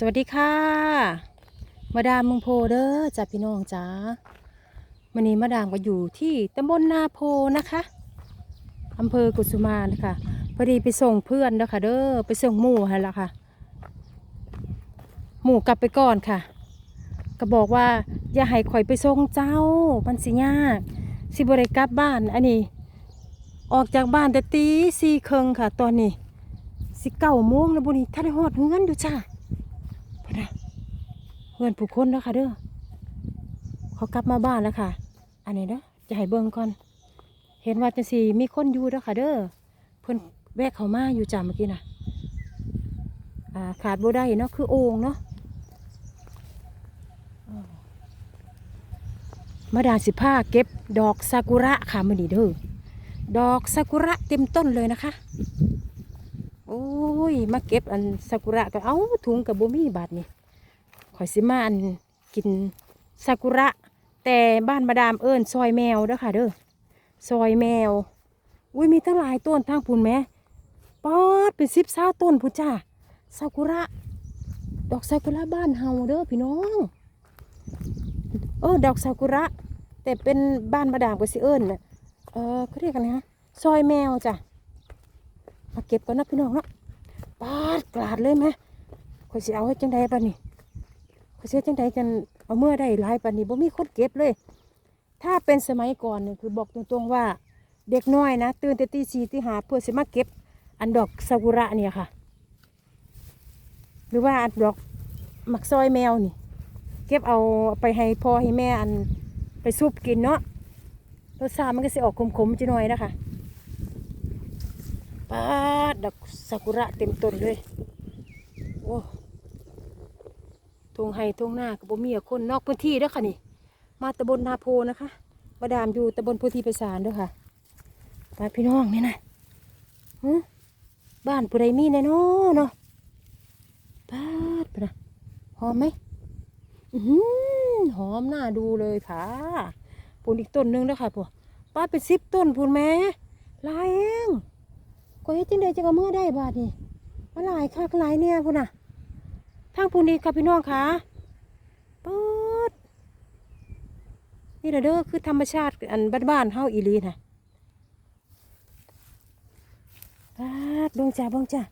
สวัสดีค่ะมาดามเมืองโพเด้อจ้าพี่น้องจ้าวันนี้มาดามก็อยู่ที่ตำบลนาโพนะคะอำเภอกุสุมานค่ะพอดีไปส่งเพื่อนเด้อค่ะ เด้อไปส่งหมู่ให้ละค่ะ หมู่กลับไปก่อนค่ะ ก็บอกว่าอย่าให้ข่อยไปส่งเจ้ามันสิยากสิบริกลับบ้านอันนี้ ออกจากบ้านแต่ตีสี่ครึ่งค่ะ ตอนนี้สิเก้าโมงแล้วบุนี้ท่านได้หอดเงินดูจ้า เงินผู้คนแล้วค่ะเด้อเขากลับมาบ้านแล้วค่ะ อันนี้เด้อจะให้เบิ่งก่อน เห็นว่าจังสีมีคนอยู่แล้วค่ะ เด้อเพิ่นแวะเขามาอยู่จ้าเมื่อกี้น่ะอ่าขาดบ่ได้เนาะคือโอ่งเนาะมาดามสิผ้าเก็บดอกซากุระค่ะมือนี้เด้อดอกซากุระเต็มต้นเลยนะคะ โอ้ย มาเก็บอันซากุระก็เอาถุงกับบ่มีบาทนี่ ข่อยสิมาอันกินซากุระ แต่บ้านมาดามเอิญซอยแมวเด้อค่ะ เด้อซอยแมว อุ้ยมีตั้งหลายต้นทางพุ่นแม่ปอดเป็นสิบเศร้าต้นพุ่นจ้าซากุระ ดอกซากุระบ้านเฮาเด้อพี่น้องเออดอกซากุระ แต่เป็นบ้านมาดามก็สิเอิญนะเออเขาเรียกกันนะซอยแมวจ้ะมาเก็บก่อนนะพี่น้องเนาะปาดกลาดเลยไหมข่อยสิเอาให้จังใดป่ะนี่ เข่อยสิเฮ็ดจังใดกันเอาเมื่อได้หลายปะนี่บ่มีคนเก็บเลย ถ้าเป็นสมัยก่อนเนี่ยคือบอกตรงๆว่าเด็กน้อยนะตื่นแต่ตีสี่ตีห้าเพื่อสิมาเก็บ อันดอกซากุระเนี่ยค่ะ หรือว่าอันดอกหมักซอยแมวนี่ เก็บเอาไปให้พ่อให้แม่อันไปซุปกินเนาะรสชาติมันก็สิออกขมๆจะหน่อยนะคะปาดดอกซากุระเต็มต้นเลย โอ้ ทงไห้ทงหน้ากับบ่มีคนนอกพื้นที่เด้อค่ะนี่ มาตำบลนาโพนะคะมาดามอยู่ตำบลโพธิไพศาลเด้อค่ะไปพี่น้องนี่นะหึบ้านผู้ใดมีแน่นอเนาะปาดปะนะหอมไหมอือหือหอมน่าดูเลยค่ะปูนอีกต้นหนึงเด้อค่ะพวกป้าเป็นสิบต้นพูนแม่ลายเองก็เฮ็ดจังไดจะเอาเมื่อได้บาดนี่มาหลายคักหลายเนี่ยพุ่นน่ะ ทางพุ่นนี่ค่ะพี่น้องค่ะป๊ดนี่ละเด้อคือธรรมชาติอันบ้านๆเฮาอีลีน่ะปาดเบิ่งจ้าเบิ่งจ้า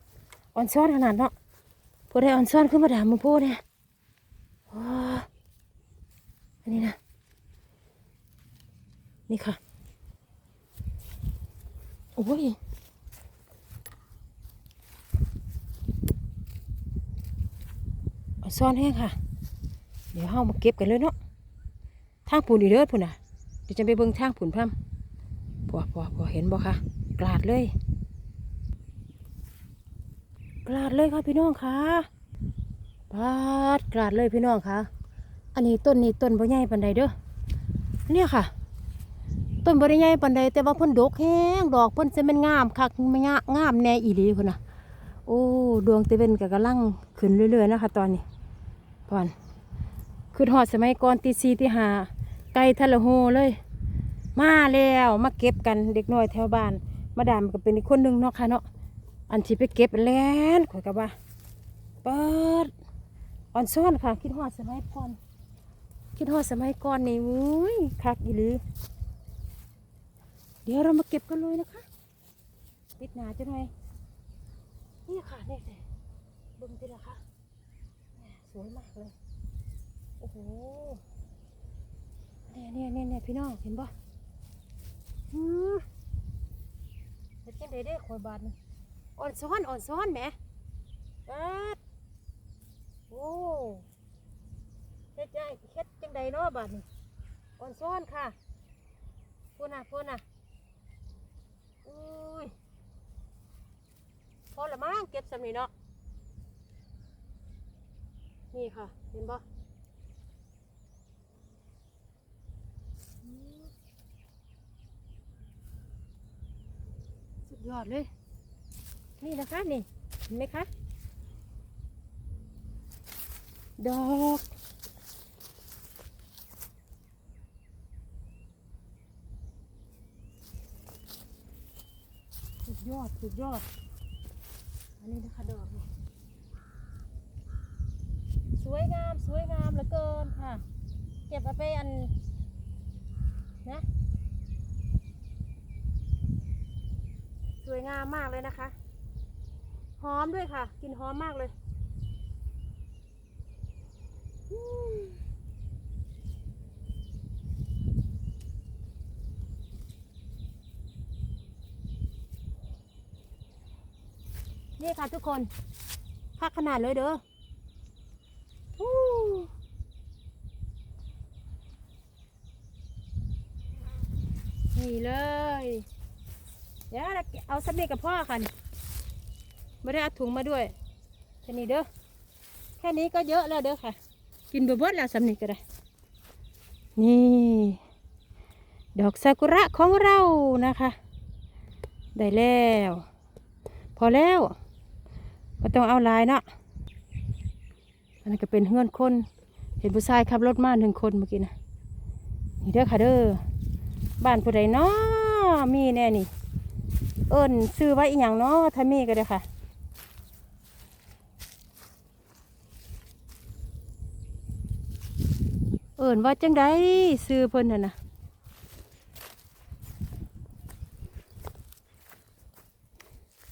อ่อนซ้อนขนาดเนาะผู้ใดอ่อนซ้อนขึ้นมาด่ามึงพูดเนี่ยว้าอันนี้นะ นี่ค่ะ โอ้ย เอา ซ่อนแห้งค่ะ เดี๋ยวเฮามาเก็บกันเลยเนาะทางผุนอีเด้อพุ่นน่ะเดี๋ยวจะไปเบิ่งทางผุนพร่ำพอพอพอเห็นบ่คะกลาดเลยกลาดเลยค่ะพี่น้องค่ะปาดกลาดเลยพี่น้องค่ะ อันนี้ต้นนี้ต้นบ่ใหญ่ปานใดเด้อเนี่ยค่ะ ต้นบ่ได้ใหญ่ปานใดแต่ว่าเพิ่นดกแห้งดอกเพิ่นจะเป็นงามคักม่งามงามแน่อีหลีพุ่นน่ะโอ้ดวงตะเวนก็กำลังขึ้นเรื่อยๆนะคะตอนนี้ ปอนคือหอดสมัยก่อนตีสีตีหาไก่ทะเลโหเลย มาแล้วมาเก็บกันเด็กน้อยแถวบ้าน มาดามก็เป็นอีกคนหนึงเนาะค่ะเนาะอันที่ไปเก็บแล้นข่อยกับว่าเปิดอ่อนซ้อนค่ะ คิดหอดสมัยก่อน คิดหอดสมัยก่อนนี่อุ้ยคักอีหรือเดี๋ยวเรามาเก็บกันเลยนะคะปิดหนาจะหน่อยนี่ค่ะเนี่ยเนี่ยเบึงดิละค่ะ วยมากเลย โอ้โห เนี่ยเนี่ยเนี่ยเนี่ยพี่น้องเห็นปะอืมเป็นจังไดเด้อคอยบาดนี่อ่อนซ้อนอ่อนซ้อนแหมบาดโอ้เฮ็ดจังเฮ็ดจังไดเนาะบาดนี่อ่อนซ้อนค่ะพูน่ะพูน่ะอุ้ยพอละมั้งเก็บสำนีเนาะ นี่ค่ะ เห็นปะสุดยอดเลย นี่นะคะนี่ เห็นไหมคะ ดอกสุดยอด สุดยอด อันนี้นะคะดอกนี่ สวยงามสวยงามเหลือเกินค่ะ เก็บเอาไปอันนะสวยงามมากเลยนะคะ หอมด้วยค่ะกลินหอมมากเลยนี่ค่ะทุกคนพักขนาดเลยเด้อ นี่เลย เดี๋ยวเอาสำเร็จกับพ่อค่ะนี่ไม่ได้เอาถุงมาด้วยแค่นี้เด้อ แค่นี้ก็เยอะแล้วเด้อค่ะ กินเบดๆแล้วสำเร็จก็ได้ นี่ ดอกซากุระของเรานะคะ ได้แล้ว พอแล้วก็ต้องเอาลายเนาะอันนั้นก็เป็นเฮือนคน เห็นผู้ชายขับรถมาหนึ่งคนเมื่อกี้นะนี่เด้อค่ะเด้อ บ้านผู้ใดเนาะมีแน่นี่ เอิญซื้อไว้อีกอย่างเนาะถ้ามีก็ได้ค่ะ เอิญว่าจังไดซื้อเพิ่นน่ะนะ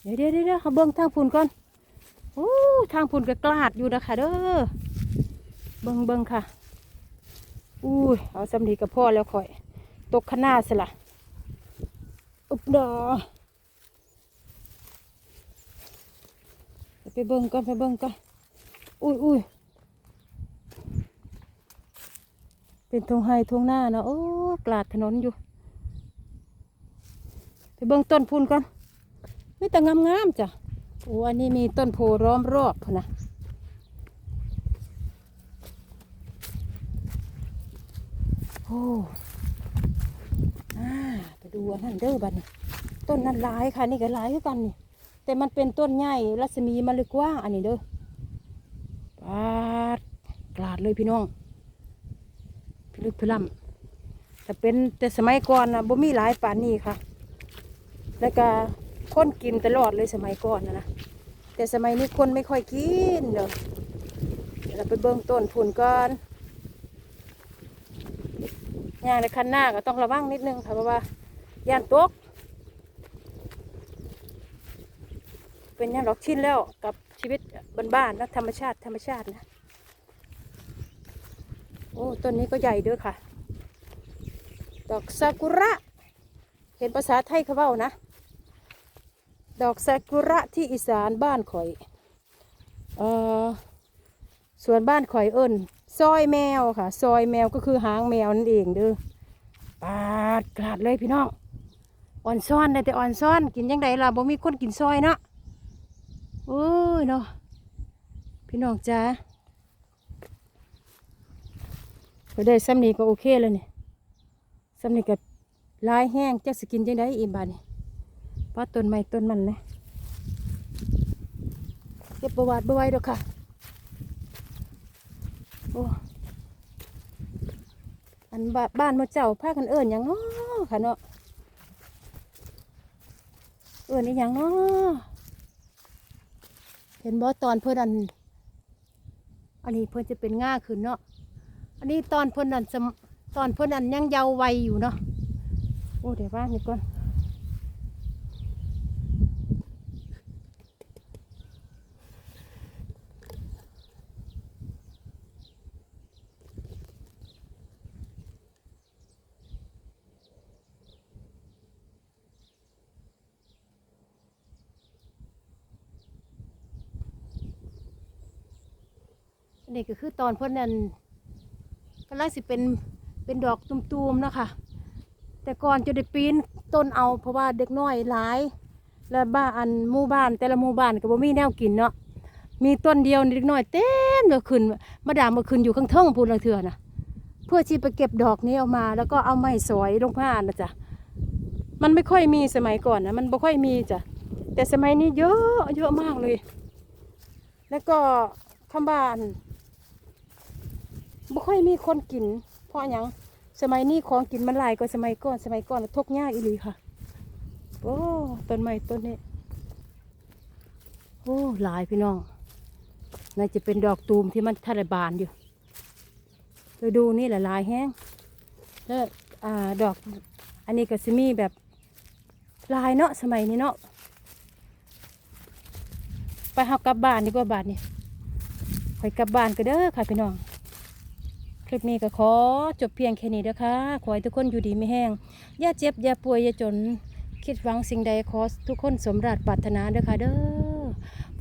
เดี๋ยวเดี๋ยวเดี๋ยวเขาเบิ่งทางพุ่นก่อนโอ้ทางพุ่นก็กลาดอยู่นะคะเด้อเบิ่งเบิ่งค่ะ อุ้ย เอาสำลีกับพ่อแล้วค่อย ตกข้างหน้าสิละอุบดอไปเบิ่งก่อนไปเบิ่งก่อนอุ้ยอุ้ยเป็นทงไฮทงหน้าเนาะโอ้กลาดถนนอยู่ ไปเบิ่งต้นพุนก่อนไม่แต่งามๆจ้ะโอ้อันนี้มีต้นโพล้อมรอบนะโอ้ ไปดูอันนั้นเด้อบัดนี้ต้นนั้นลายค่ะนี่ก็ลายคือกันนี่ แต่มันเป็นต้นใหญ่รัศมีมันเลยกว้างอันนี้เด้อปาดกลาดเลยพี่น้องพิลึกพิล่ำแต่เป็นแต่สมัยก่อนนะบ่มีหลายป่านนี้ค่ะ แล้วก็คนกินตลอดเลยสมัยก่อนนะนะแต่สมัยนี้คนไม่ค่อยกินเด้อเดี๋ยวเราไปเบิ่งต้นผุนก่อน ยางในคันหน้าก็ต้องระวังนิดนึงค่ะเพราะว่าย่านตกเป็นย่างหรอกชิ้นแล้วกับชีวิตบ้านๆนะธรรมชาติธรรมชาตินะโอ้ต้นนี้ก็ใหญ่ด้อค่ะ ดอกซากุระ เห็นภาษาไทยเขาเว้านะ ดอกซากุระที่อีสานบ้านข่อยเออส่วนบ้านข่อยเอิ้น ซอยแมวค่ะ ซอยแมวก็คือหางแมวนั่นเองเด้อปาดกลาดเลยพี่น้องอ่อนซ่อนได้แต่อ่อนซ่อนกินยังไงล่ะบ่มีคนกินซอยเนาะโอ้ยเนาะพี่น้องจ้าไปได้ซ้ำนี้ก็โอเคแล้วนี่ซ้ำนี้ก็ลายแห้งจะสกินยังไงอีบานี่เพราะต้นไม้ต้นมันนะเก็บประวัติบ่ไว้ดอกค่ะ โอ้อันบ้านมาเจ้าพากันเอิญอย่างเนาะค่ะเนาะเอิญอีหยังเนาะเห็นบ่ตอนเพิ่อนอัน อันนี้เพิ่อนจะเป็นง่าขึ้นเนาะอันนี้ตอนเพิ่อนอันตอนเพิ่อนอันยังเยาว์วัยอยู่เนาะโอ้เดี๋ยวว่านี่ก่อน นนี้ก็คือตอนเพิ่นนั่นกำลังสิเป็นเป็นดอกตุ่มๆนะคะแต่ก่อนจะได้ปีนต้นเอาเพราะว่าเด็กน้อยหลาย และบ้านอันหมู่บ้าน แต่ละหมู่บ้านก็บ่มีแนวกินเนาะมีต้นเดียวเด็กน้อยเต็มเลยขึ้นมาดามมาขึ้นอยู่ข้างเทิงพูนลังเถื่อนะเพื่อที่ไปเก็บดอกนี้ออกมา แล้วก็เอาไม้สอยลงผ้านะจ๊ะมันไม่ค่อยมีสมัยก่อนนะมันบ่ค่อยมีจ้ะแต่สมัยนี้เยอะเยอะมากเลย แล้วก็คำบ้าน บ่ค่อยมีคนกิน เพราะหยังสมัยนี้ของกินมันหลายกว่าสมัยก่อน สมัยก่อนทกยากอีหลีค่ะ โอ้ต้นไม้ต้นนี้ โอ้หลายพี่น้องน่าจะเป็นดอกตูมที่มันทะเลบานอยู่ไปดูนี่แหละลายแห้งแล้วอดอกอันนี้ก็สิมีแบบลายเนาะสมัยนี้เนาะไปเฮากลับบ้านดีกว่าบาทนี่คอยกลับบ้านก็เด้อค่ะพี่น้อง ลิปนี้ก็ขอจบเพียงแค่นี้เด้อค่ะขอให้ทุกคนอยู่ดีไม่แห้งอย่าเจ็บอย่าป่วยอย่าจน คิดหวังสิ่งใดขอทุกคนสมรัตปรารถนาเด้อค่ะเด้อ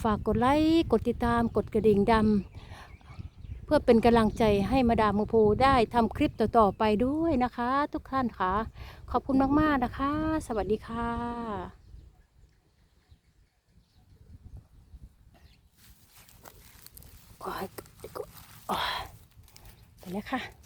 ฝากกดไลค์กดติดตามกดกระดิ่งดำเพื่อเป็นกำลังใจให้มาดามโมโพได้ทำคลิปต่อๆไปด้วยนะคะ ทุกท่านค่ะ ขอบคุณมากๆนะคะ สวัสดีค่ะโอ้ยโอ้ย ไปแล้วค่ะ